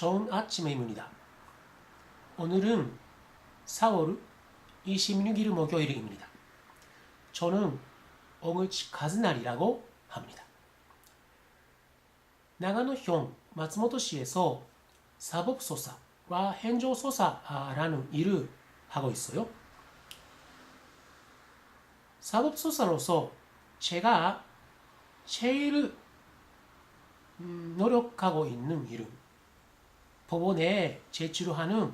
좋은 아침입니다. 오늘은 4월 26일 목요일입니다. 저는 오그치 카즈날이라고 합니다. 나가노현 마츠모토시에서 사법소사와 행정소사라는 일을 하고 있어요. 사법소사로서 제가 제일 음, 노력하고 있는 일은 법원에 제출하는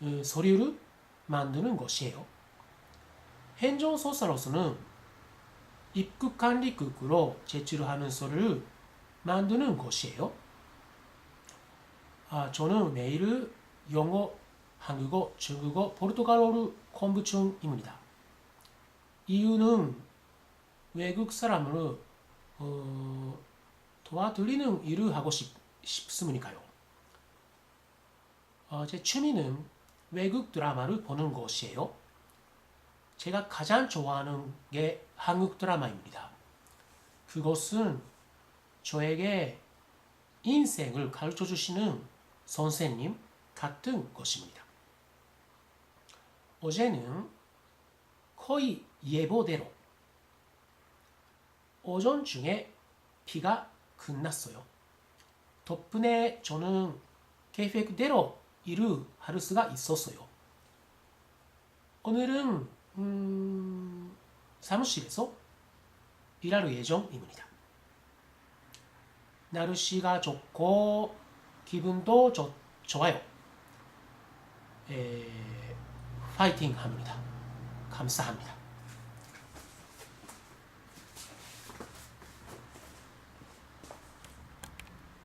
음, 서류를 만드는 것이에요. 행정소사로서는 입국관리국으로 제출하는 서류를 만드는 것이에요. 아, 저는 매일 영어, 한국어, 중국어, 포르투갈어를 공부 중입니다. 이유는 외국 사람을 어, 도와드리는 일을 하고 싶, 싶습니까요. 어, 제 취미는 외국 드라마를 보는 것이에요. 제가 가장 좋아하는 게 한국 드라마입니다. 그것은 저에게 인생을 가르쳐 주시는 선생님 같은 것입니다. 어제는 거의 예보대로 오전 중에 비가 끝났어요. 덕분에 저는 계획대로 일을 할 수가 있었어요. 오늘은 음, 사무실에서 일할 예정입니다. 날씨가 좋고 기분도 좋, 좋아요. 에, 파이팅 합니다. 감사합니다.